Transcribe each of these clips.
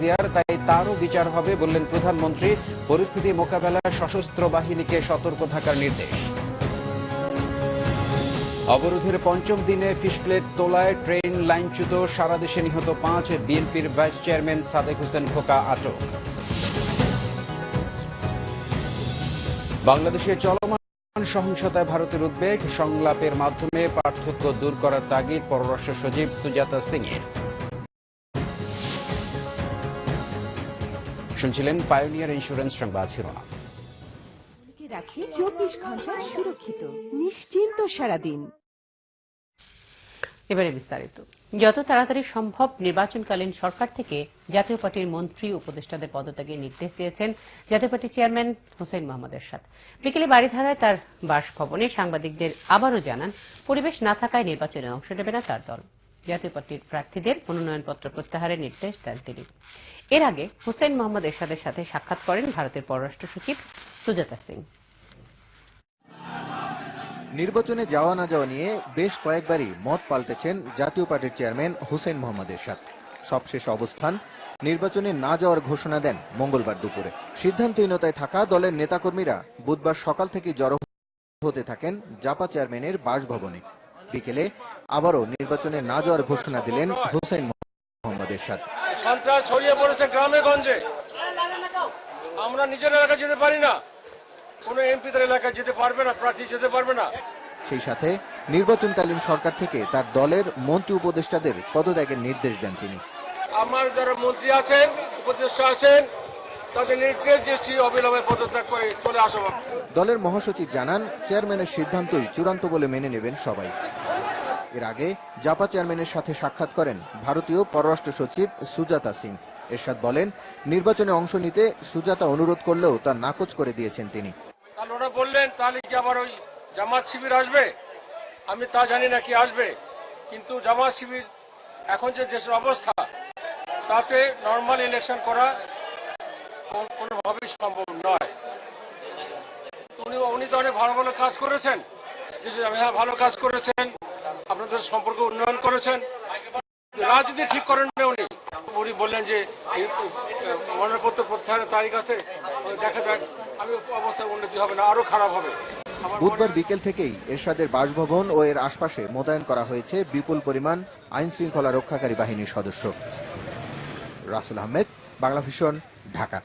জিয়ার, তাই তারও বিচার হবে বললেন প্রধানমন্ত্রী। পরিস্থিতি মোকাবেলায় সশস্ত্র বাহিনীকে সতর্ক থাকার নির্দেশ। অবরোধের পঞ্চম দিনে ফিশপ্লেট তোলায় ট্রেন লাইনচ্যুত। সারা দেশে নিহত পাঁচ বিএনপির ভাইস চেয়ারম্যান সাদেক হোসেন খোকা আটক। বাংলাদেশে চলমান সহিংসতায় ভারতের উদ্বেগ। সংলাপের মাধ্যমে পার্থক্য দূর করার তাগিদ পররাষ্ট্র সচিব সুজাতা সিং শুনছিলেন পায়োনিয়ার ইন্স্যুরেন্স সংবাদ শিরোনাম। রাখে চব্বিশ ঘণ্টা সুরক্ষিত নিশ্চিন্ত সারাদিন। এবারে বিস্তারিত। যত তাড়াতাড়ি সম্ভব নির্বাচনকালীন সরকার থেকে জাতীয় পার্টির মন্ত্রী উপদেষ্টাদের পদত্যাগের নির্দেশ দিয়েছেন জাতীয় পার্টির চেয়ারম্যান হোসেন মোহাম্মদ এরশাদ বিকেলে বাড়িধারায় তার বাসভবনে সাংবাদিকদের আবারও জানান পরিবেশ না থাকায় নির্বাচনে অংশ নেবে না তার দল। জাতীয় পার্টির প্রার্থীদের মনোনয়নপত্র প্রত্যাহারের নির্দেশ দেন তিনি। এর আগে হোসেন মোহাম্মদ এরশাদের সাথে সাক্ষাৎ করেন ভারতের পররাষ্ট্র সচিব সুজাতা সিং। নির্বাচনে যাওয়া না যাওয়া নিয়ে বেশ কয়েকবারই মত পাল্টেছেন জাতীয় পার্টির চেয়ারম্যান হুসেন মোহাম্মদ এরশাদ। সবশেষ অবস্থান, নির্বাচনে না যাওয়ার ঘোষণা দেন মঙ্গলবার দুপুরে। সিদ্ধান্তহীনতায় থাকা দলের নেতাকর্মীরা বুধবার সকাল থেকে জড়ো হতে থাকেন জাপা চেয়ারম্যানের বাসভবনে। বিকেলে আবারও নির্বাচনে না যাওয়ার ঘোষণা দিলেন হুসেন মোহাম্মদ এরশাদ সন্ত্রাস ছড়িয়ে পড়েছে গ্রামে গঞ্জে। আমরা নিজের এলাকা যেতে পারি না। কোনো এমপি তার এলাকায় যেতে পারবে না প্রার্থী যেতে পারবে না। সেই সাথে নির্বাচনকালীন সরকার থেকে তার দলের মন্ত্রী উপদেষ্টাদের পদত্যাগের নির্দেশ দেন তিনি। আমার যারা মন্ত্রী আছেন উপদেষ্টা আছেন তাদের নির্দেশ দিচ্ছি অবিলম্বে পদত্যাগ করে চলে আসো দলের মহাসচিব জানান চেয়ারম্যানের সিদ্ধান্তই চূড়ান্ত বলে মেনে নেবেন সবাই। এর আগে জাপা চেয়ারম্যানের সাথে সাক্ষাৎ করেন ভারতীয় পররাষ্ট্র সচিব সুজাতা সিং। এরশাদ বলেন, নির্বাচনে অংশ নিতে সুজাতা অনুরোধ করলেও তা নাকচ করে দিয়েছেন তিনি। তাহলে ওরা বললেন, তাহলে কি আবার ওই জামাত শিবির আসবে? আমি তা জানি না কি আসবে। কিন্তু জামাত শিবির, এখন যে দেশের অবস্থা, তাতে নর্মাল ইলেকশন করা কোন- কোনোভাবেই সম্ভব নয়। উনি উনি তো অনেক ভালো ভালো কাজ করেছেন। হ্যাঁ ভালো কাজ করেছেন। আপনাদের সম্পর্ক উন্নয়ন করেছেন। রাজনীতি ঠিক করেন না উনি। উনি বললেন যে মনোনয়নপত্র প্রত্যাহারের তারিখ আছে দেখা যাক। আমি অবস্থার উন্নতি হবে না, আরও খারাপ হবে। বুধবার বিকেল থেকেই এরশাদের বাসভবন ও এর আশপাশে মোতায়েন করা হয়েছে বিপুল পরিমাণ আইন শৃঙ্খলা রক্ষাকারী বাহিনীর সদস্য। রাসেল আহমেদ, বাংলা ভিশন, ঢাকা।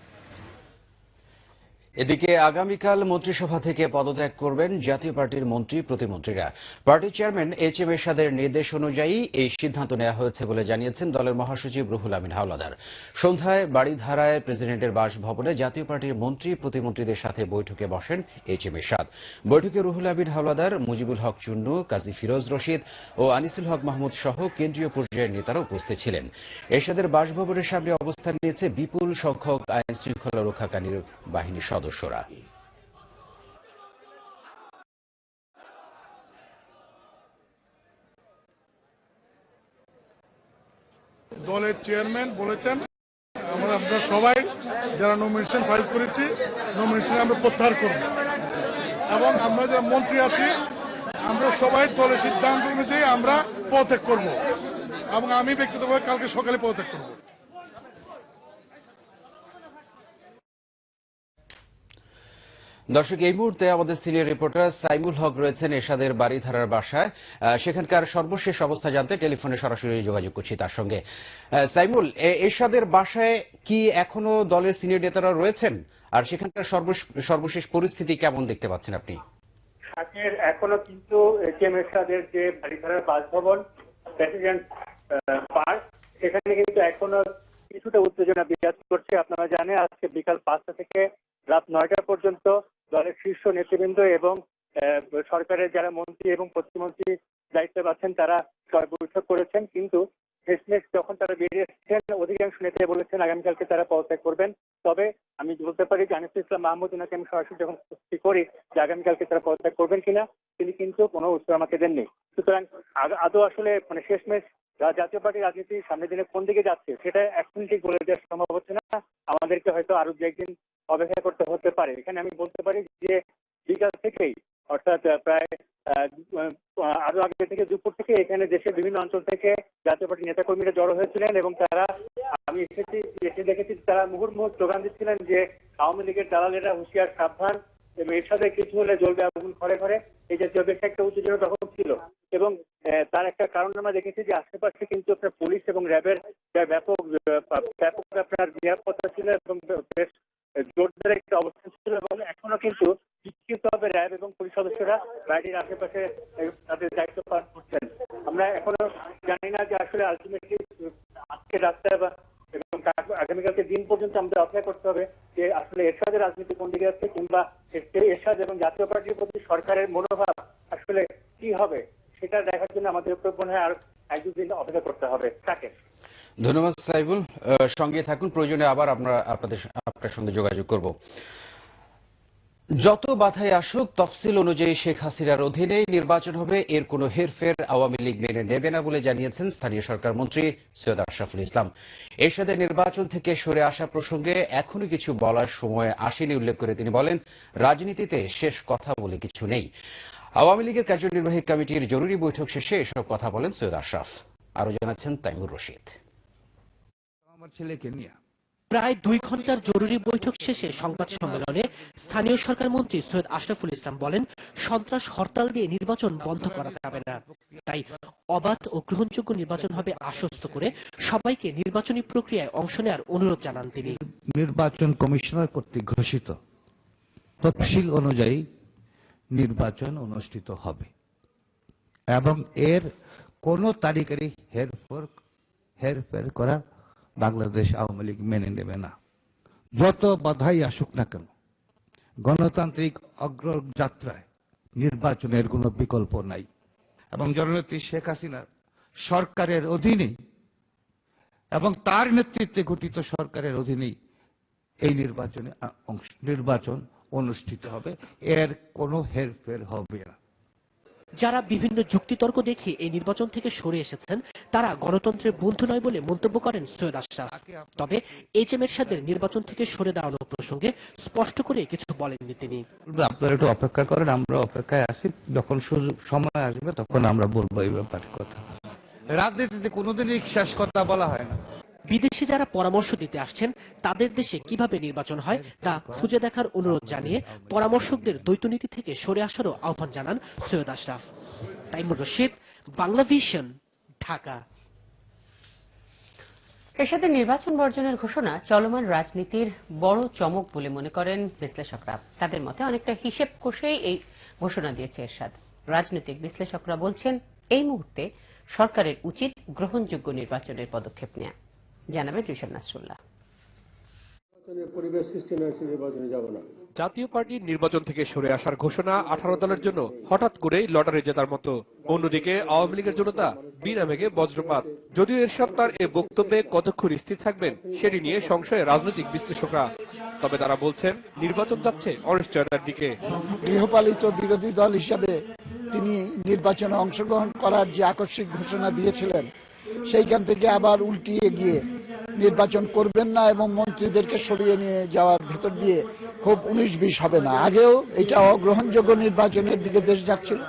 এদিকে আগামীকাল মন্ত্রিসভা থেকে পদত্যাগ করবেন জাতীয় পার্টির মন্ত্রী, প্রতিমন্ত্রীরা। পার্টির চেয়ারম্যান এইচ এম এরশাদের নির্দেশ অনুযায়ী এই সিদ্ধান্ত নেওয়া হয়েছে বলে জানিয়েছেন দলের মহাসচিব রুহুল আমিন হাওলাদার। সন্ধ্যায় বাড়িধারায় প্রেসিডেন্টের বাসভবনে জাতীয় পার্টির মন্ত্রী, প্রতিমন্ত্রীদের সাথে বৈঠকে বসেন এইচ এম এরশাদ। বৈঠকে রুহুল আমিন হাওলাদার, মুজিবুল হক চুন্নু, কাজী ফিরোজ রশিদ ও আনিসুল হক মাহমুদ সহ কেন্দ্রীয় পর্যায়ের নেতারা উপস্থিত ছিলেন। এরশাদের বাসভবনের সামনে অবস্থান নিয়েছে বিপুল সংখ্যক আইন শৃঙ্খলা রক্ষাকারী বাহিনীর সদস্যরা। দলের চেয়ারম্যান বলেছেন, আমরা আপনারা সবাই যারা নমিনেশন ফাইল করেছি নমিনেশন আমরা প্রত্যাহার করব। এবং আমরা যারা মন্ত্রী আছি, আমরা সবাই দলের সিদ্ধান্ত অনুযায়ী আমরা পদত্যাগ করব। এবং আমি ব্যক্তিগতভাবে কালকে সকালে পদত্যাগ করব। দর্শক, এই মুহূর্তে আমাদের সিনিয়র রিপোর্টার সাইমুল হক রয়েছেন এরশাদের বাড়িধারার বাসায়। সেখানকার সর্বশেষ অবস্থা জানতে টেলিফোনে সরাসরি যোগাযোগ করছি তার সঙ্গে। সাইমুল এরশাদের বাসায় কি এখনও দলের সিনিয়র নেতারা রয়েছেন? আর সেখানকার সর্বশেষ পরিস্থিতি কেমন দেখতে পাচ্ছেন আপনি? এখনও কিন্তু যে বাড়িধারার বাসভবন, প্রেসিডেন্ট পার্ক, সেখানে কিন্তু এখনও কিছুটা উত্তেজনা বিরাজ করছে। আপনারা জানেন, আজকে বিকাল পাঁচটা থেকে রাত নয়টা পর্যন্ত দলের শীর্ষ নেতৃবৃন্দ এবং সরকারের যারা মন্ত্রী এবং প্রতিমন্ত্রী দায়িত্বে পাচ্ছেন তারা বৈঠক করেছেন। কিন্তু শেষমেশ যখন তারা বেরিয়ে এসেছেন, অধিকাংশ নেতাই বলেছেন আগামীকালকে তারা পদত্যাগ করবেন। তবে আমি বলতে পারি যে আনিসুল ইসলাম মাহমুদ, ওনাকে আমি সরাসরি যখন প্রস্তুতি করি যে আগামীকালকে তারা পদত্যাগ করবেন কিনা, তিনি কিন্তু কোনো উত্তর আমাকে দেননি। সুতরাং আদৌ আসলে মানে শেষমেশ জাতীয় পার্টির রাজনীতি সামনের দিনে কোন দিকে যাচ্ছে, সেটা এখন ঠিক বলে দেওয়া সম্ভব হচ্ছে না। আমাদেরকে হয়তো আরও দু একদিন অপেক্ষা করতে হতে পারে। এখানে আমি বলতে পারি যে বিকাল থেকেই, অর্থাৎ প্রায় আরও আগে থেকে দুপুর থেকে এখানে দেশের বিভিন্ন অঞ্চল থেকে জাতীয় পার্টির নেতাকর্মীরা জড়ো হয়েছিলেন এবং তারা, আমি এসেছি, এসে দেখেছি তারা মুহুর্মুহ স্লোগান দিচ্ছিলেন যে আওয়ামী লীগের দালালেরা হুঁশিয়ার, সাবধান এবং এর সাথে কিছু হলে জ্বলবে আগুন ঘরে ঘরে। এই জাতীয় বেশ একটা উত্তেজনা তখন ছিল এবং তার একটা কারণ আমরা দেখেছি যে আশেপাশে কিন্তু আপনার পুলিশ এবং র্যাবের, ব্যাপক ব্যাপক আপনার নিরাপত্তা ছিল এবং বেশ জোরদার একটা অবস্থান ছিল এবং এখনও কিন্তু বিক্ষিপ্তভাবে র্যাব এবং পুলিশ সদস্যরা বাড়ির আশেপাশে তাদের দায়িত্ব পালন করছেন। আমরা এখনও জানি না যে আসলে আলটিমেটলি আজকে রাস্তা বা, এবং কাল- আগামীকালকে দিন পর্যন্ত আমাদের অপেক্ষা করতে হবে যে আসলে এরশাদের রাজনীতি কোন দিকে যাচ্ছে কিংবা এর- এরশাদ এবং জাতীয় পার্টির প্রতি সরকারের মনোভাব আসলে কি হবে, সেটা দেখার জন্য আমাদের উপর মনে হয় আর এক দুদিন অপেক্ষা করতে হবে। তাকে ধন্যবাদ সাইবুল সঙ্গে থাকুন, প্রয়োজনে আবার আমরা আপনাদের আপনার সঙ্গে যোগাযোগ করব। যত বাধাই আসুক, তফসিল অনুযায়ী শেখ হাসিনার অধীনে নির্বাচন হবে। এর কোনো হেরফের আওয়ামী লীগ মেনে নেবে না বলে জানিয়েছেন স্থানীয় সরকার মন্ত্রী সৈয়দ আশরাফুল ইসলাম। এর সাথে নির্বাচন থেকে সরে আসা প্রসঙ্গে এখনও কিছু বলার সময় আসেনি উল্লেখ করে তিনি বলেন, রাজনীতিতে শেষ কথা বলে কিছু নেই। আওয়ামী লীগের কার্যনির্বাহী কমিটির জরুরি বৈঠক শেষে এসব কথা বলেন সৈয়দ আশরাফ। আরও জানাচ্ছেন তাইমুর রশিদ। আমার ছেলেকে নিয়ে। প্রায় দুই ঘণ্টার জরুরি বৈঠক শেষে সংবাদ সম্মেলনে স্থানীয় সরকার মন্ত্রী সৈয়দ আশরাফুল ইসলাম বলেন সন্ত্রাস হরতাল দিয়ে নির্বাচন বন্ধ করা যাবে না। তাই অবাধ ও গ্রহণযোগ্য নির্বাচন হবে আশ্বস্ত করে সবাইকে নির্বাচনী প্রক্রিয়ায় অংশ নেওয়ার অনুরোধ জানান তিনি। নির্বাচন কমিশনার কর্তৃক ঘোষিত। তফসিল অনুযায়ী নির্বাচন অনুষ্ঠিত হবে। এবং এর কোন তারিখেরই হেরফের হেরফের করা বাংলাদেশ আওয়ামী লীগ মেনে নেবে না। যত বাধাই আসুক না কেন, গণতান্ত্রিক অগ্রযাত্রায় নির্বাচনের কোনো বিকল্প নাই। এবং জননেত্রী শেখ হাসিনার সরকারের অধীনেই এবং তার নেতৃত্বে গঠিত সরকারের অধীনেই এই নির্বাচনে নির্বাচন অনুষ্ঠিত হবে। এর কোনো হেরফের হবে না। যারা বিভিন্ন যুক্তিতর্ক দেখিয়ে এই নির্বাচন থেকে সরে এসেছেন তারা গণতন্ত্রের বন্ধু নয় বলে মন্তব্য করেন সৈয়দ আশরাফ। তবে এইচ এম এরশাদের নির্বাচন থেকে সরে দাঁড়ানো প্রসঙ্গে স্পষ্ট করে কিছু বলেননি তিনি। আপনারা একটু অপেক্ষা করেন আমরা অপেক্ষায় আছি। যখন সুযোগ সময় আসবে তখন আমরা বলব এই ব্যাপারে কথা। রাজনীতিতে কোনোদিনই শেষ কথা বলা হয় না। বিদেশে যারা পরামর্শ দিতে আসছেন, তাদের দেশে কীভাবে নির্বাচন হয়, তা খুঁজে দেখার অনুরোধ জানিয়ে পরামর্শকদের দ্বৈতনীতি থেকে সরে আসারও আহ্বান জানান সৈয়দ আশরাফ। তাইমুর রশিদ, বাংলা ভিশন, ঢাকা। এরশাদের নির্বাচন বর্জনের ঘোষণা চলমান রাজনীতির বড় চমক বলে মনে করেন বিশ্লেষকরা। তাদের মতে অনেকটা হিসেব কষেই এই ঘোষণা দিয়েছে এরশাদ। রাজনৈতিক বিশ্লেষকরা বলছেন, এই মুহূর্তে সরকারের উচিত গ্রহণযোগ্য নির্বাচনের পদক্ষেপ নেওয়া জানাবে রিশাদ নাসরুল্লাহ। পরিবেশ সৃষ্টি নয় নির্বাচনে যাব না। জাতীয় পার্টির নির্বাচন থেকে সরে আসার ঘোষণা আঠারো দলের জন্য হঠাৎ করেই লটারি জেতার মতো। অন্যদিকে আওয়ামী লীগের জন্য তা বিনা মেঘে বজ্রপাত। যদিও এরশাদ তার এ বক্তব্যে কতক্ষণ স্থির থাকবেন সেটি নিয়ে সংশয়ে রাজনৈতিক বিশ্লেষকরা। তবে তারা বলছেন নির্বাচন যাচ্ছে অনিশ্চয়তার দিকে। গৃহপালিত বিরোধী দল হিসাবে তিনি নির্বাচনে অংশগ্রহণ করার যে আকস্মিক ঘোষণা দিয়েছিলেন সেইখান থেকে আবার উল্টিয়ে গিয়ে নির্বাচন করবেন না এবং মন্ত্রীদেরকে সরিয়ে নিয়ে যাওয়ার ভেতর দিয়ে খুব উনিশ বিশ হবে না। আগেও এটা অগ্রহণযোগ্য নির্বাচনের দিকে দেশ যাচ্ছিল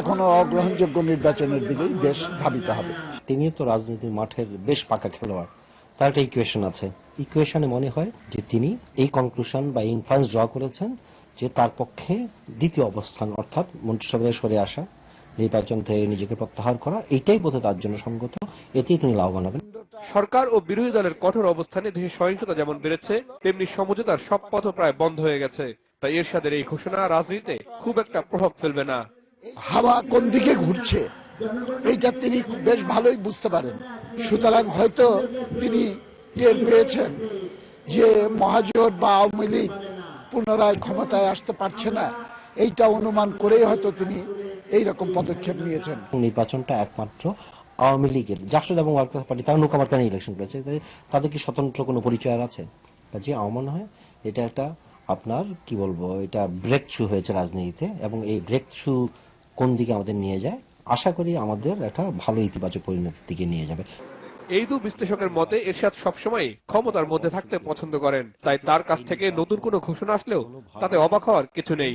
এখনও অগ্রহণযোগ্য নির্বাচনের দিকেই দেশ ধাবিত হবে। তিনি তো রাজনীতির মাঠের বেশ পাকা খেলোয়াড়, তার একটা ইকুয়েশন আছে। ইকুয়েশনে মনে হয় যে তিনি এই কনক্লুশন বা ইনফ্লুয়েন্স ড্র করেছেন যে তার পক্ষে দ্বিতীয় অবস্থান অর্থাৎ মন্ত্রিসভায় সরে আসা নির্বাচন থেকে নিজেকে প্রত্যাহার করা এটাই বোধহয় তার জন্য সঙ্গত। এতেই তিনি লাভবান হবেন। সরকার ও বিরোধী দলের কঠোর অবস্থানে দেশে সহিংসতা যেমন বেড়েছে তেমনি সমঝোতার সব পথ প্রায় বন্ধ হয়ে গেছে। তাই এরশাদের এই ঘোষণা রাজনীতিতে খুব একটা প্রভাব ফেলবে না। হাওয়া কোন দিকে ঘুরছে এইটা তিনি বেশ ভালোই বুঝতে পারেন। সুতরাং হয়তো তিনি টের পেয়েছেন যে মহাজোট বা আওয়ামী লীগ পুনরায় ক্ষমতায় আসতে পারছে না। এইটা অনুমান করেই হয়তো তিনি এই রকম পদক্ষেপ নিয়েছেন। নির্বাচনটা একমাত্র আওয়ামী লীগের, জাসদ এবং ওয়ার্কার্স পার্টি, তারা নৌকা মার্কা ইলেকশন করেছে। তাদের কি স্বতন্ত্র কোনো পরিচয় আছে? কাজে আমার মনে হয়, এটা একটা আপনার, কি বলব, এটা ব্রেক থ্রু হয়েছে রাজনীতিতে এবং এই ব্রেক থ্রু কোন দিকে আমাদের নিয়ে যায়? আশা করি আমাদের একটা ভালো ইতিবাচক পরিণতির দিকে নিয়ে যাবে। এই দু বিশ্লেষকের মতে এরশাদ সবসময় ক্ষমতার মধ্যে থাকতে পছন্দ করেন। তাই তার কাছ থেকে নতুন কোনো ঘোষণা আসলেও তাতে অবাক হওয়ার কিছু নেই।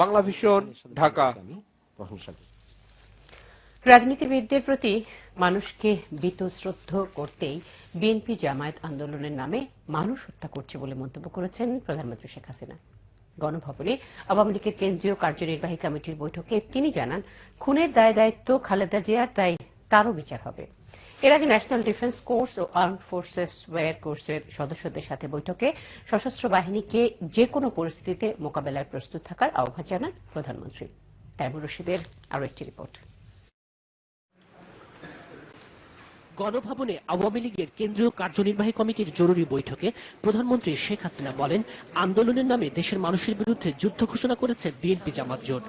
বাংলা ভিশন, ঢাকা। রাজনীতিবিদদের প্রতি মানুষকে বীতশ্রদ্ধ করতেই বিএনপি জামায়াত আন্দোলনের নামে মানুষ হত্যা করছে বলে মন্তব্য করেছেন প্রধানমন্ত্রী শেখ হাসিনা। গণভবনে আওয়ামী লীগের কেন্দ্রীয় কার্যনির্বাহী কমিটির বৈঠকে তিনি জানান, খুনের দায় দায়িত্ব খালেদা জিয়ার, তাই তারও বিচার হবে। এর আগে ন্যাশনাল ডিফেন্স কোর্স ও আর্ম ফোর্সেস ওয়্যার কোর্সের সদস্যদের সাথে বৈঠকে সশস্ত্র বাহিনীকে যে কোনো পরিস্থিতিতে মোকাবেলায় প্রস্তুত থাকার আহ্বান জানান প্রধানমন্ত্রী। তাইমুর রশিদের আরও একটি রিপোর্ট। গণভবনে আওয়ামী লীগের কেন্দ্রীয় কার্যনির্বাহী কমিটির জরুরি বৈঠকে প্রধানমন্ত্রী শেখ হাসিনা বলেন, আন্দোলনের নামে দেশের মানুষের বিরুদ্ধে যুদ্ধ ঘোষণা করেছে বিএনপি জামাত জোট।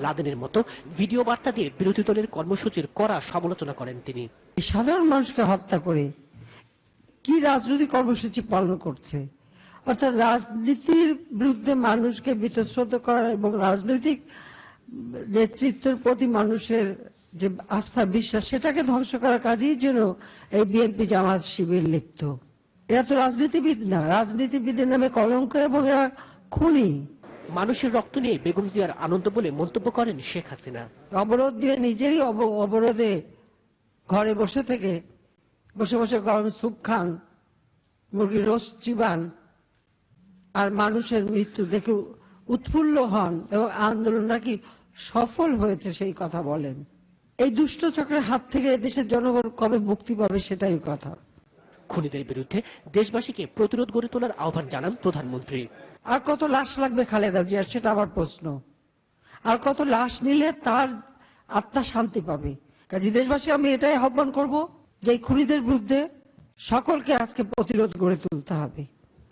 লাদেনের মতো ভিডিও বার্তা দিয়ে বিরোধী দলের কর্মসূচির কড়া সমালোচনা করেন তিনি। সাধারণ মানুষকে হত্যা করে কি রাজনৈতিক কর্মসূচি পালন করছে? অর্থাৎ রাজনীতির বিরুদ্ধে মানুষকে বিতশ্রদ্ধ করা এবং রাজনৈতিক নেতৃত্বের প্রতি মানুষের যে আস্থা, বিশ্বাস, সেটাকে ধ্বংস করার কাজেই যেন এই বিএনপি জামাত শিবির লিপ্ত। এরা তো রাজনীতিবিদ না। রাজনীতিবিদের নামে কলঙ্ক এবং এরা খুনি। মানুষের রক্ত নিয়ে বেগম জিয়ার আনন্দ বলে মন্তব্য করেন শেখ হাসিনা। অবরোধ দিয়ে নিজেরই অব- অবরোধে ঘরে বসে থেকে বসে বসে গরম স্যুপ খান মুরগির রোস্ট চিবান আর মানুষের মৃত্যু দেখে উৎফুল্ল হন এবং আন্দোলন নাকি সফল হয়েছে সেই কথা বলেন। এই দুষ্ট চক্রের হাত থেকে দেশের জনগণ কবে মুক্তি পাবে সেটাই কথা। খুনিদের বিরুদ্ধে দেশবাসীকে প্রতিরোধ গড়ে তোলার আহ্বান জানান প্রধানমন্ত্রী। আর কত লাশ লাগবে খালেদা জিয়ার, সেটা আমার প্রশ্ন। আর কত লাশ নিলে তার আত্মা শান্তি পাবে? কাজে দেশবাসী, আমি এটাই আহ্বান করব যে খুনিদের বিরুদ্ধে সকলকে আজকে প্রতিরোধ গড়ে তুলতে হবে।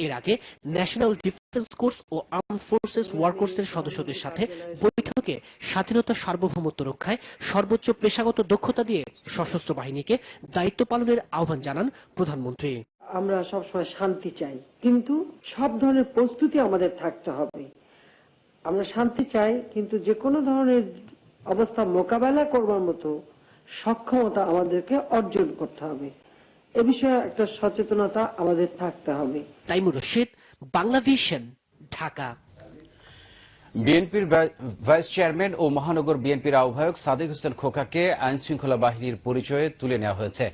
এর আগে ন্যাশনাল ডিফেন্স কোর্স ও আর্ম ফোর্সেস ওয়ার কোর্সের সদস্যদের সাথে বৈঠকে স্বাধীনতা সার্বভৌমত্ব রক্ষায় সর্বোচ্চ পেশাগত দক্ষতা দিয়ে সশস্ত্র বাহিনীকে দায়িত্ব পালনের আহ্বান জানান প্রধানমন্ত্রী। আমরা সবসময় শান্তি চাই। কিন্তু সব ধরনের প্রস্তুতি আমাদের থাকতে হবে। আমরা শান্তি চাই, কিন্তু যে কোনো ধরনের অবস্থা মোকাবেলা করবার মতো সক্ষমতা আমাদেরকে অর্জন করতে হবে। এ বিষয়ে একটা সচেতনতা আমাদের থাকতে হবে। তাইমুর রশিদ বাংলা ভিশন ঢাকা। বিএনপির ভাইস চেয়ারম্যান ও মহানগর বিএনপির আহ্বায়ক সাদেক হোসেন খোকাকে আইন শৃঙ্খলা বাহিনীর পরিচয়ে তুলে নেওয়া হয়েছে।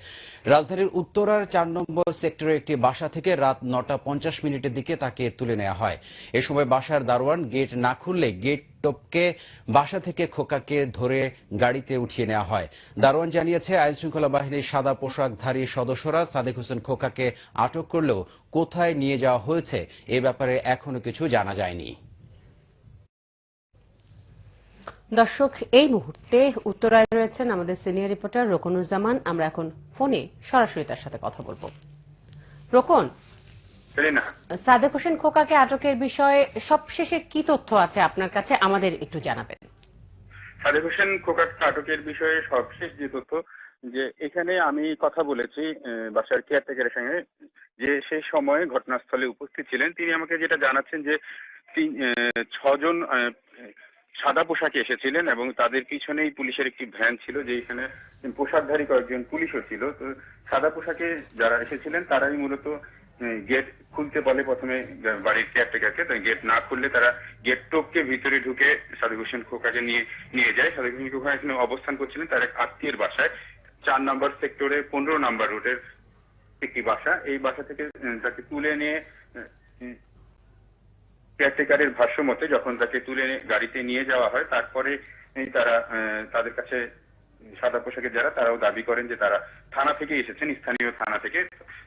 রাজধানীর উত্তরার চার নম্বর সেক্টরের একটি বাসা থেকে রাত নটা পঞ্চাশ মিনিটের দিকে তাকে তুলে নেওয়া হয়। এ সময় বাসার দারোয়ান গেট না খুললে গেট টপকে বাসা থেকে খোকাকে ধরে গাড়িতে উঠিয়ে নেওয়া হয়। দারোয়ান জানিয়েছে আইন শৃঙ্খলা বাহিনীর সাদা পোশাকধারী সদস্যরা সাদেক হোসেন খোকাকে আটক করলেও কোথায় নিয়ে যাওয়া হয়েছে এ ব্যাপারে এখনও কিছু জানা যায়নি। দর্শক এই মুহূর্তে উত্তরায় রয়েছেন আমাদের সিনিয়র রিপোর্টার রোকনুজ্জামান। আমরা এখন ফোনে সরাসরি তার সাথে কথা বলব। রোকন সাদেক হোসেন খোকাকে আটকের বিষয়ে সবশেষে কি তথ্য আছে আপনার কাছে? আমাদের একটু জানাবেন। সাদেক হোসেন খোকাকে আটকের বিষয়ে সবশেষ যে তথ্য যে এখানে আমি কথা বলেছি বাসার কেয়ারটেকারের সঙ্গে যে সেই সময়ে ঘটনাস্থলে উপস্থিত ছিলেন। তিনি আমাকে যেটা জানাচ্ছেন যে ছজন সাদা পোশাকে এসেছিলেন এবং তাদের পিছনেই পুলিশের একটি ভ্যান ছিল, যে এখানে পোশাকধারী কয়েকজন পুলিশও ছিল। তো সাদা পোশাকে যারা এসেছিলেন, তারাই মূলত গেট খুলতে বলে প্রথমে বাড়ির কেয়ারটেকারকে গেট না খুললে তারা গেট টোপকে ভিতরে ঢুকে হোসেন খোকাকে নিয়ে নিয়ে যায়। হোসেন খোকা এখানে অবস্থান করছিলেন তার এক আত্মীয়ের বাসায়। চার নাম্বার সেক্টরে পনেরো নাম্বার রোডের একটি বাসা। এই বাসা থেকে তাকে তুলে নিয়ে কেয়ারটেকারের ভাষ্য মতে যখন তাকে তুলে গাড়িতে নিয়ে যাওয়া হয়, তারপরে তারা তাদের কাছে সাদা পোশাকের যারা, তারাও দাবি করেন যে তারা থানা থেকে এসেছেন, স্থানীয় থানা থেকে।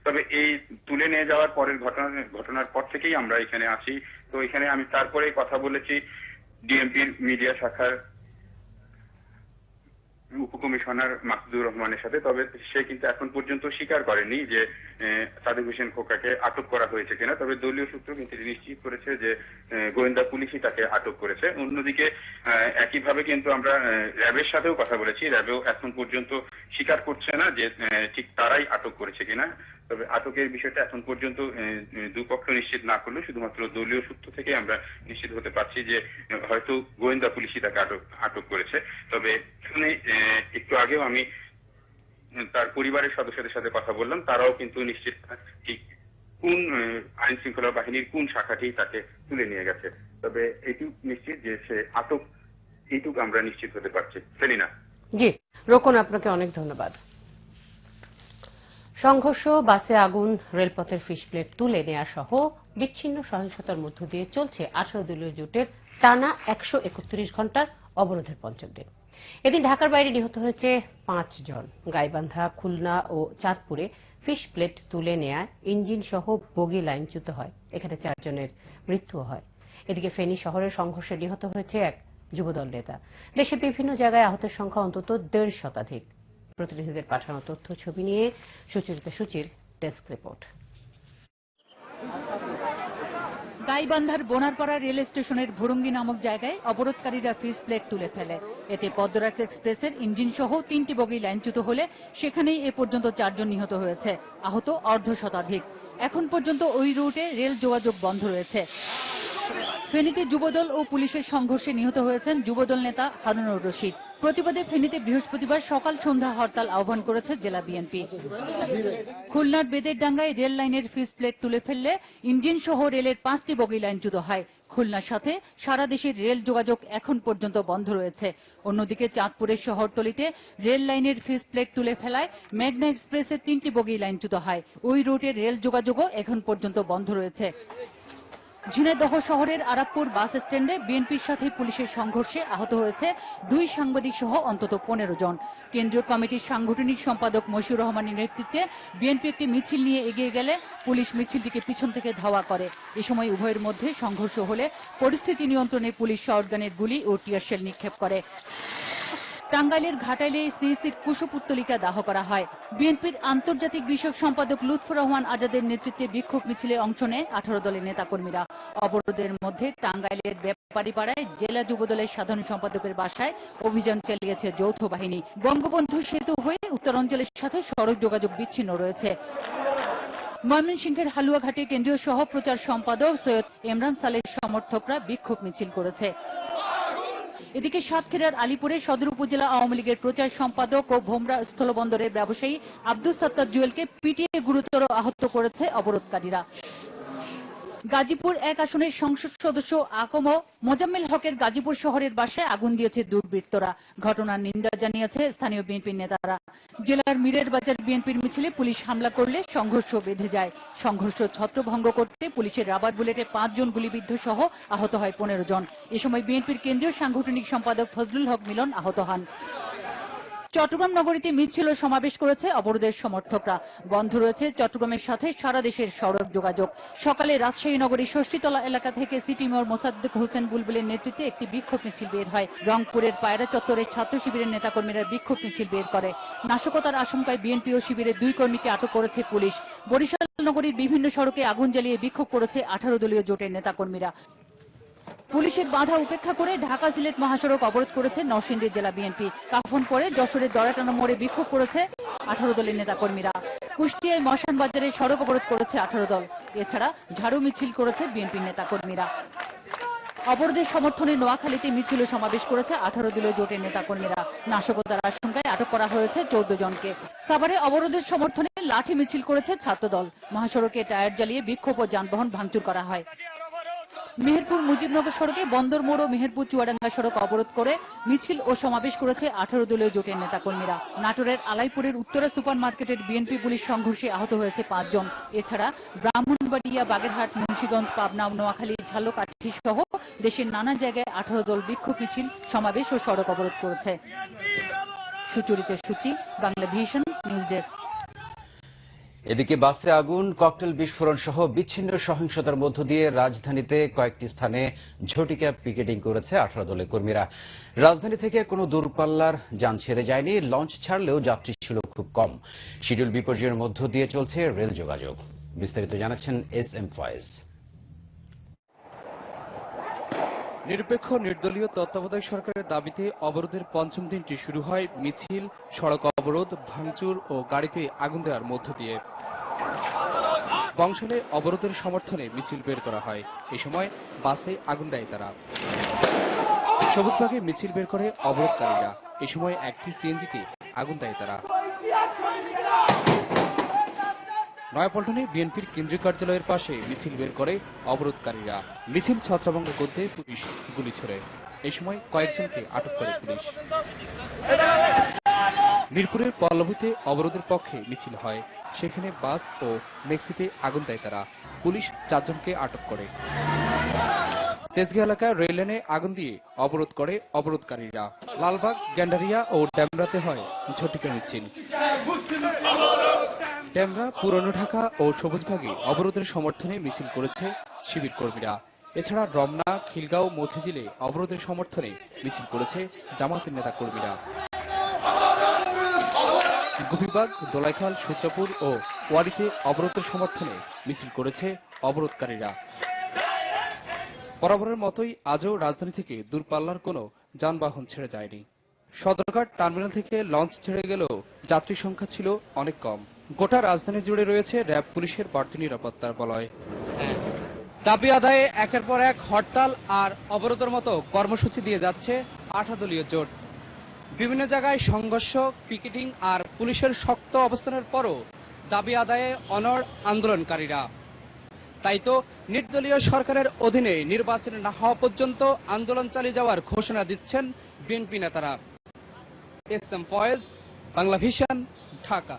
তবে এই তুলে নিয়ে যাওয়ার পরের ঘটনা, ঘটনার পর থেকেই আমরা এখানে আছি। তো এখানে আমি তারপরে কথা বলেছি। ডিএমপির মিডিয়া শাখার উপকমিশনার মাসুদুর রহমানের সাথে, তবে সে কিন্তু এখন পর্যন্ত স্বীকার করেনি যে সাদেক হোসেন খোকাকে আটক করা হয়েছে কিনা। তবে দলীয় সূত্র কিন্তু নিশ্চিত করেছে যে গোয়েন্দা পুলিশই তাকে আটক করেছে। অন্যদিকে একইভাবে কিন্তু আমরা র্যাবের সাথেও কথা বলেছি। র্যাবেও এখন পর্যন্ত স্বীকার করছে না যে ঠিক তারাই আটক করেছে কিনা। তবে আটকের বিষয়টা এখন পর্যন্ত দুপক্ষ নিশ্চিত না করলেও শুধুমাত্র দলীয় সূত্র থেকে আমরা নিশ্চিত হতে পারছি যে, হয়তো গোয়েন্দা পুলিশই তাকে আটক আটক করেছে। তবে এখানে একটু আগেও আমি তার পরিবারের সদস্যদের সাথে কথা বললাম। তারাও কিন্তু নিশ্চিত ঠিক কোন আইন শৃঙ্খলা বাহিনীর কোন শাখাটি তাকে তুলে নিয়ে গেছে। তবে এটি নিশ্চিত যে সে আটক এইটুকু আমরা নিশ্চিত হতে পারছি। সেলিনা। জি, রোকন, আপনাকে অনেক ধন্যবাদ। সংঘর্ষ, বাসে আগুন, রেলপথের ফিশ প্লেট তুলে নেওয়া সহ বিচ্ছিন্ন সহিংসতার মধ্য দিয়ে চলছে আঠারো দলীয় জোটের টানা একশো একত্রিশ ঘণ্টার অবরোধের পঞ্চম দিন। এদিন ঢাকার বাইরে নিহত হয়েছে পাঁচ জন। গাইবান্ধা, খুলনা ও চাঁদপুরে ফিশ প্লেট তুলে নেয়ায় ইঞ্জিন সহ বগি লাইনচ্যুত হয়। এখানে চারজনের মৃত্যু হয়। এদিকে ফেনী শহরের সংঘর্ষে নিহত হয়েছে এক যুবদল নেতা। দেশের বিভিন্ন জায়গায় আহতের সংখ্যা অন্তত দেড় শতাধিক। প্রতিনিধিদের পাঠানো তথ্য, ছবি নিয়ে সুচরিতা সুচির ডেস্ক রিপোর্ট। গাইবান্ধার বোনারপাড়া রেল স্টেশনের ভুরুঙ্গি নামক জায়গায় অবরোধকারীরা ফিস প্লেট তুলে ফেলে। এতে পদ্মরাজ এক্সপ্রেসের ইঞ্জিন সহ তিনটি বগি লাইনচ্যুত হলে সেখানেই এ পর্যন্ত চারজন নিহত হয়েছে, আহত অর্ধ শতাধিক। এখন পর্যন্ত ওই রুটে রেল যোগাযোগ বন্ধ রয়েছে। ফেনীতে যুবদল ও পুলিশের সংঘর্ষে নিহত হয়েছেন যুবদল নেতা হারুনুর রশিদ। প্রতিবাদে ফেনীতে বৃহস্পতিবার সকাল সন্ধ্যা হরতাল আহ্বান করেছে জেলা বিএনপি। খুলনার বেদের ডাঙ্গায় রেল লাইনের ফিস প্লেট তুলে ফেললে ইঞ্জিন সহ রেলের পাঁচটি বগি লাইন লাইনচ্যুত হয়। খুলনার সাথে সারা দেশের রেল যোগাযোগ এখন পর্যন্ত বন্ধ রয়েছে। অন্যদিকে চাঁদপুরের শহরতলিতে রেল লাইনের ফিস প্লেট তুলে ফেলায় মেঘনা এক্সপ্রেসের তিনটি বগি লাইনচ্যুত হয়। ওই রুটের রেল যোগাযোগও এখন পর্যন্ত বন্ধ রয়েছে। ঝিনাইদহ শহরের আরাকপুর বাস স্ট্যান্ডে বিএনপির সাথে পুলিশের সংঘর্ষে আহত হয়েছে দুই সাংবাদিক সহ অন্তত পনেরো জন। কেন্দ্রীয় কমিটির সাংগঠনিক সম্পাদক মশিউর রহমানের নেতৃত্বে বিএনপি একটি মিছিল নিয়ে এগিয়ে গেলে পুলিশ মিছিলটিকে পিছন থেকে ধাওয়া করে। এ সময় উভয়ের মধ্যে সংঘর্ষ হলে পরিস্থিতি নিয়ন্ত্রণে পুলিশ শর্টগানের গুলি ও টিয়ারশেল নিক্ষেপ করে। টাঙ্গাইলের ঘাটাইলে সিইসির কুশপুত্তলিকা দাহ করা হয়। বিএনপির আন্তর্জাতিক বিষয়ক সম্পাদক লুৎফর রহমান আজাদের নেতৃত্বে বিক্ষোভ মিছিলে অংশ নেয় আঠারো দলের নেতাকর্মীরা। অবরোধের মধ্যে টাঙ্গাইলের ব্যাপারীপাড়ায় জেলা যুবদলের সাধারণ সম্পাদকের বাসায় অভিযান চালিয়েছে যৌথ বাহিনী। বঙ্গবন্ধু সেতু হয়ে উত্তরাঞ্চলের সাথে সড়ক যোগাযোগ বিচ্ছিন্ন রয়েছে। ময়মনসিংহের হালুয়াঘাটে কেন্দ্রীয় সহ প্রচার সম্পাদক সৈয়দ ইমরান সালের সমর্থকরা বিক্ষোভ মিছিল করেছে। এদিকে সাতক্ষীরার আলিপুরে সদর উপজেলা আওয়ামী লীগের প্রচার সম্পাদক ও ভোমরা স্থলবন্দরের ব্যবসায়ী আব্দুল সত্তার জুয়েলকে পিটিয়ে গুরুতর আহত করেছে অবরোধকারীরা। গাজীপুর এক আসনের সংসদ সদস্য আকম মোজাম্মেল হকের গাজীপুর শহরের বাসায় আগুন দিয়েছে দুর্বৃত্তরা। ঘটনার নিন্দা জানিয়েছে স্থানীয় বিএনপির নেতারা। জেলার মিরের বাজার বিএনপির মিছিলে পুলিশ হামলা করলে সংঘর্ষ বেঁধে যায়। সংঘর্ষ ছত্রভঙ্গ করতে পুলিশের রাবার বুলেটে পাঁচজন গুলিবিদ্ধ সহ আহত হয় পনেরো জন। এ সময় বিএনপির কেন্দ্রীয় সাংগঠনিক সম্পাদক ফজলুল হক মিলন আহত হন। চট্টগ্রাম নগরীতে মিছিল ও সমাবেশ করেছে অবরোধের সমর্থকরা। বন্ধ রয়েছে চট্টগ্রামের সাথে সারা দেশের সড়ক যোগাযোগ। সকালে রাজশাহী নগরীর ষষ্ঠীতলা এলাকা থেকে সিটি মেয়র মোসাদ্দেক হোসেন বুলবুলের নেতৃত্বে একটি বিক্ষোভ মিছিল বের হয়। রংপুরের পায়রা চত্বরের ছাত্র শিবিরের নেতাকর্মীরা বিক্ষোভ মিছিল বের করে। নাশকতার আশঙ্কায় বিএনপি ও শিবিরের দুই কর্মীকে আটক করেছে পুলিশ। বরিশাল নগরীর বিভিন্ন সড়কে আগুন জ্বালিয়ে বিক্ষোভ করেছে আঠারো দলীয় জোটের নেতাকর্মীরা। পুলিশের বাধা উপেক্ষা করে ঢাকা সিলেট মহাসড়ক অবরোধ করেছে নরসিংদী জেলা বিএনপি। কাফন পরে যশোরের দরাটানা মোড়ে বিক্ষোভ করেছে আঠারো দলের নেতাকর্মীরা। কুষ্টিয়ায় মশান বাজারে সড়ক অবরোধ করেছে আঠারো দল। এছাড়া ঝাড়ু মিছিল করেছে বিএনপির নেতাকর্মীরা। অবরোধের সমর্থনে নোয়াখালীতে মিছিল সমাবেশ করেছে আঠারো দলীয় জোটের নেতাকর্মীরা। নাশকতার আশঙ্কায় আটক করা হয়েছে চৌদ্দ জনকে। সাভারে অবরোধের সমর্থনে লাঠি মিছিল করেছে ছাত্রদল। মহাসড়কে টায়ার জ্বালিয়ে বিক্ষোভ ও যানবাহন ভাঙচুর করা হয়। মেহেরপুর মুজিবনগর সড়কে বন্দর মোড় ও মেহেরপুর চুয়াডাঙ্গা সড়ক অবরোধ করে মিছিল ও সমাবেশ করেছে আঠারো দলীয় জোটের নেতাকর্মীরা। নাটোরের আলাইপুরের উত্তরা সুপার মার্কেটের বিএনপি পুলিশ সংঘর্ষে আহত হয়েছে পাঁচজন। এছাড়া ব্রাহ্মণবাড়িয়া, বাগেরহাট, মুন্সিগঞ্জ, পাবনা, নোয়াখালী, ঝালকাঠি সহ দেশের নানা জায়গায় আঠারো দল বিক্ষোভ মিছিল, সমাবেশ ও সড়ক অবরোধ করেছে। সুচরিত সূচি, বাংলা ভিশন, নিউজ ডেস্ক। এদিকে বাসে আগুন, ককটেল বিস্ফোরণ সহ বিচ্ছিন্ন সহিংসতার মধ্য দিয়ে রাজধানীতে কয়েকটি স্থানে ঝটিকা পিকেটিং করেছে আঠারো দলের কর্মীরা। রাজধানী থেকে কোনো দূরপাল্লার যান ছেড়ে যায়নি, লঞ্চ ছাড়লেও যাত্রী ছিল খুব কম। শিডিউল বিপর্যয়ের মধ্য দিয়ে চলছে রেল যোগাযোগ। বিস্তারিত জানাচ্ছেন এস এম ফয়েজ। নিরপেক্ষ নির্দলীয় তত্ত্বাবধায়ক সরকারের দাবিতে অবরোধের পঞ্চম দিনটি শুরু হয় মিছিল, সড়ক অবরোধ, ভাঙচুর ও গাড়িতে আগুন দেওয়ার মধ্য দিয়ে। বংশালে অবরোধের সমর্থনে মিছিল বের করা হয়। এ সময় বাসে আগুন দেয় তারা। সবুজবাগে মিছিল বের করে অবরোধকারীরা। এ সময় একটি সিএনজিতে আগুন দেয় তারা। নয়াপল্টনে বিএনপির কেন্দ্রীয় কার্যালয়ের পাশে মিছিল বের করে অবরোধকারীরা। মিছিল ছত্রভঙ্গ করতে পুলিশ গুলি ছোড়ে। এই সময় কয়েকজনকে আটক করে পুলিশ। মিরপুরের পল্লবীতে অবরোধের পক্ষে মিছিল হয়। সেখানে বাস ও মেক্সিতে আগুন দেয় তারা। পুলিশ চারজনকে আটক করে। তেজগাঁ এলাকায় রেললাইনে আগুন দিয়ে অবরোধ করে অবরোধকারীরা। লালবাগ, গ্যান্ডারিয়া ও ড্যামরাতে হয় ঝটিকা মিছিল। ড্যামরা, পুরনো ঢাকা ও সবুজবাগে অবরোধের সমর্থনে মিছিল করেছে শিবির কর্মীরা। এছাড়া রমনা, খিলগাঁও, মতিঝিলে অবরোধের সমর্থনে মিছিল করেছে জামাতের নেতা কর্মীরা গোপীবাগ দোলাইখাল সূত্রপুর ও ওয়ারিতে অবরোধের সমর্থনে মিছিল করেছে অবরোধকারীরা। বরাবরের মতোই আজও রাজধানী থেকে দূরপাল্লার কোনো যানবাহন ছেড়ে যায়নি। সদরঘাট টার্মিনাল থেকে লঞ্চ ছেড়ে গেলেও যাত্রী সংখ্যা ছিল অনেক কম। গোটা রাজধানী জুড়ে রয়েছে র্যাব পুলিশের বাড়তি নিরাপত্তার বলয়। দাবি আদায়ে একের পর এক হরতাল আর অবরোধের মতো কর্মসূচি দিয়ে যাচ্ছে আঠাদলীয় জোট। বিভিন্ন জায়গায় সংঘর্ষ, পিকেটিং আর পুলিশের শক্ত অবস্থানের পরও দাবি আদায়ে অনড় আন্দোলনকারীরা। তাই তো নির্দলীয় সরকারের অধীনে নির্বাচন না হওয়া পর্যন্ত আন্দোলন চালিয়ে যাওয়ার ঘোষণা দিচ্ছেন বিএনপি নেতারা। S M Foyez, Bangla vision, Dhaka.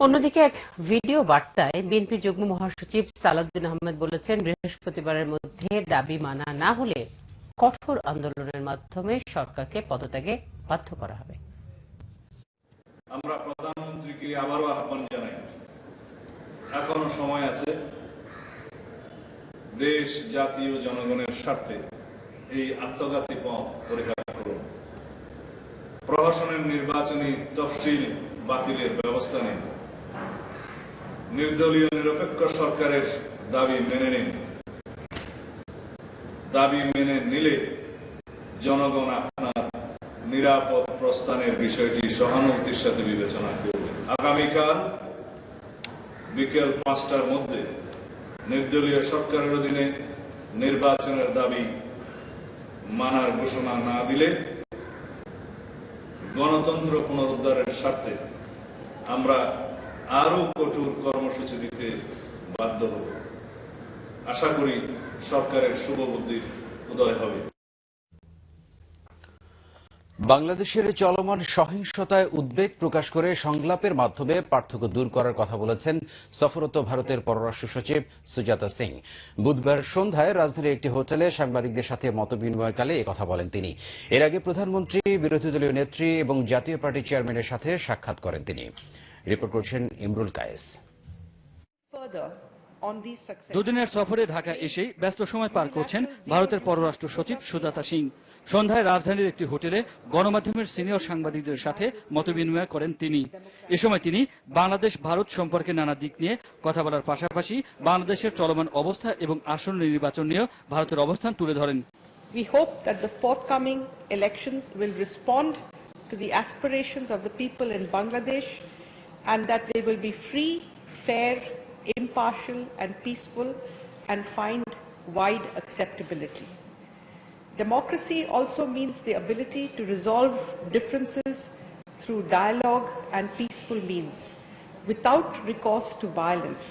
অন্যদিকে এক ভিডিও বার্তায় বিএনপি যুগ্ম মহাসচিব সালাউদ্দিন আহমেদ বলেছেন, বৃহস্পতিবারের মধ্যে দাবি মানা না হলে কঠোর আন্দোলনের মাধ্যমে সরকারকে পদত্যাগে বাধ্য করা হবে। আমরা প্রধানমন্ত্রীকে আবারও আহ্বান জানাই। এখনও সময় আছে দেশ, জাতি ও জনগণের স্বার্থে এই আত্মঘাতী পথ পরিহার করুন। প্রশাসনের নির্বাচনী তফসিল বাতিলের ব্যবস্থা নিন। নির্দলীয় নিরপেক্ষ সরকারের দাবি মেনে নিন। দাবি মেনে নিলে জনগণ আপনার নিরাপদ প্রস্থানের বিষয়টি সহানুভূতির সাথে বিবেচনা করবে। আগামীকাল বিকেল পাঁচটার মধ্যে নির্দলীয় সরকারের অধীনে নির্বাচনের দাবি মানার ঘোষণা না দিলে গণতন্ত্র পুনরুদ্ধারের স্বার্থে আমরা আরও কঠোর কর্মসূচি দিতে বাধ্য হব। আশা করি সরকারের শুভবুদ্ধির উদয় হবে। বাংলাদেশের চলমান সহিংসতায় উদ্বেগ প্রকাশ করে সংলাপের মাধ্যমে পার্থক্য দূর করার কথা বলেছেন সফরত ভারতের পররাষ্ট্র সচিব সুজাতা সিং। বুধবার সন্ধ্যায় রাজধানীর একটি হোটেলে সাংবাদিকদের সাথে মতবিনিময়কালে কথা বলেন তিনি। এর আগে প্রধানমন্ত্রী বিরোধী দলীয় নেত্রী এবং জাতীয় পার্টি চেয়ারম্যানের সাথে সাক্ষাৎ করেন তিনি। রিপোর্ট করছেন ইমরুল কায়েস। দুদিনের সফরে ঢাকা এসেই ব্যস্ত সময় পার করছেন ভারতের পররাষ্ট্র সচিব সুজাতা সিং। সন্ধ্যায় রাজধানীর একটি হোটেলে গণমাধ্যমের সিনিয়র সাংবাদিকদের সাথে মতবিনিময় করেন তিনি। এ সময় তিনি বাংলাদেশ ভারত সম্পর্কে নানা দিক নিয়ে কথা বলার পাশাপাশি বাংলাদেশের চলমান অবস্থা এবং আসন্ন নির্বাচন নিয়েও ভারতের অবস্থান তুলে ধরেন। We hope that the forthcoming elections will respond to the aspirations of the people in Bangladesh and that they will be free, fair, impartial and peaceful and find wide acceptability. Democracy also means the ability to resolve differences through dialogue and peaceful means without recourse to violence.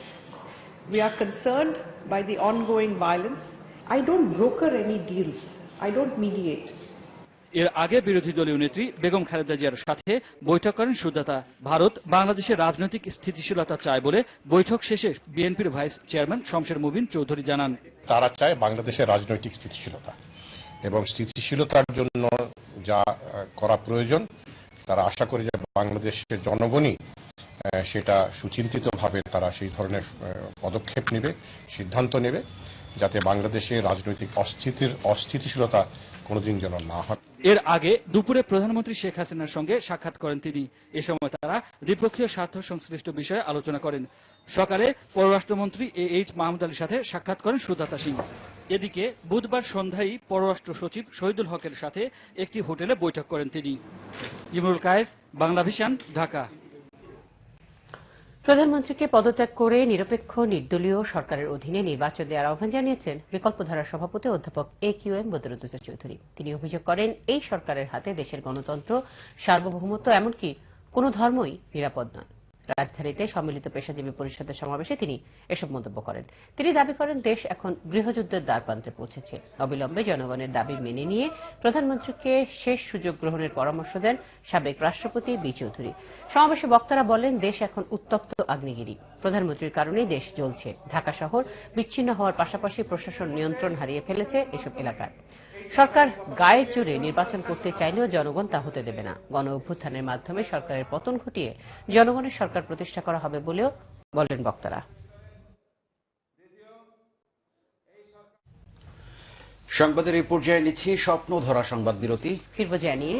We are concerned by the ongoing violence. I don't broker any deals. I don't mediate. এর আগে বিরোধী দলীয় নেত্রী বেগম খালেদা জিয়ার সাথে বৈঠক করেন সুজাতা ভারত। বাংলাদেশের রাজনৈতিক স্থিতিশীলতা চায় বলে বৈঠক শেষে বিএনপির ভাইস চেয়ারম্যান শমশের মুবিন চৌধুরী জানান। তারা চায় বাংলাদেশের রাজনৈতিক স্থিতিশীলতা এবং স্থিতিশীলতার জন্য যা করা প্রয়োজন, তারা আশা করে যে বাংলাদেশের জনগণই সেটা সুচিন্তিতভাবে তারা সেই ধরনের পদক্ষেপ নেবে, সিদ্ধান্ত নেবে, যাতে বাংলাদেশে রাজনৈতিক অস্থিতির, অস্থিতিশীলতা কোনোদিন যেন না হয়। এর আগে দুপুরে প্রধানমন্ত্রী শেখ হাসিনার সঙ্গে সাক্ষাৎ করেন তিনি। এ সময় তারা দ্বিপক্ষীয় স্বার্থ সংশ্লিষ্ট বিষয়ে আলোচনা করেন। সকালে পররাষ্ট্রমন্ত্রী এ এইচ মাহমুদ আলীর সাথে সাক্ষাৎ করেন সুদাতা সিং। এদিকে বুধবার সন্ধ্যায় পররাষ্ট্র সচিব শহীদুল হকের সাথে একটি হোটেলে বৈঠক করেন তিনি। ইমরুল কায়েস, বাংলাভিশন, ঢাকা। প্রধানমন্ত্রীকে পদত্যাগ করে নিরপেক্ষ, নির্দলীয় সরকারের অধীনে নির্বাচন দেওয়ার আহ্বান জানিয়েছেন বিকল্পধারার সভাপতি অধ্যাপক A Q M Badruddoza Chowdhury. তিনি অভিযোগ করেন, এই সরকারের হাতে দেশের গণতন্ত্র, সার্বভৌমত্ব, এমনকি কোন ধর্মই নিরাপদ নয়। রাজধানীতে সম্মিলিত পেশাজীবী পরিষদের সমাবেশে তিনি এসব মন্তব্য করেন। তিনি দাবি করেন, দেশ এখন গৃহযুদ্ধের দ্বারপ্রান্তে পৌঁছেছে। অবিলম্বে জনগণের দাবি মেনে নিয়ে প্রধানমন্ত্রীকে শেষ সুযোগ গ্রহণের পরামর্শ দেন সাবেক রাষ্ট্রপতি বি চৌধুরী। সমাবেশে বক্তারা বলেন, দেশ এখন উত্তপ্ত আগ্নেয়গিরি। প্রধানমন্ত্রীর কারণেই দেশ জ্বলছে। ঢাকা শহর বিচ্ছিন্ন হওয়ার পাশাপাশি প্রশাসন নিয়ন্ত্রণ হারিয়ে ফেলেছে এসব এলাকায়। সরকার গায়ে চড়ে নির্বাচন করতে চাইলেও জনগণ তা হতে দেবে না। গণ অভ্যুত্থানের মাধ্যমে সরকারের পতন ঘটিয়ে জনগণের সরকার প্রতিষ্ঠা করা হবে বলেও বলেন বক্তারা। সংবাদের এই পর্যায়ে নিচ্ছি স্বপ্ন ধরা সংবাদ বিরতি। ফিরব জানিয়ে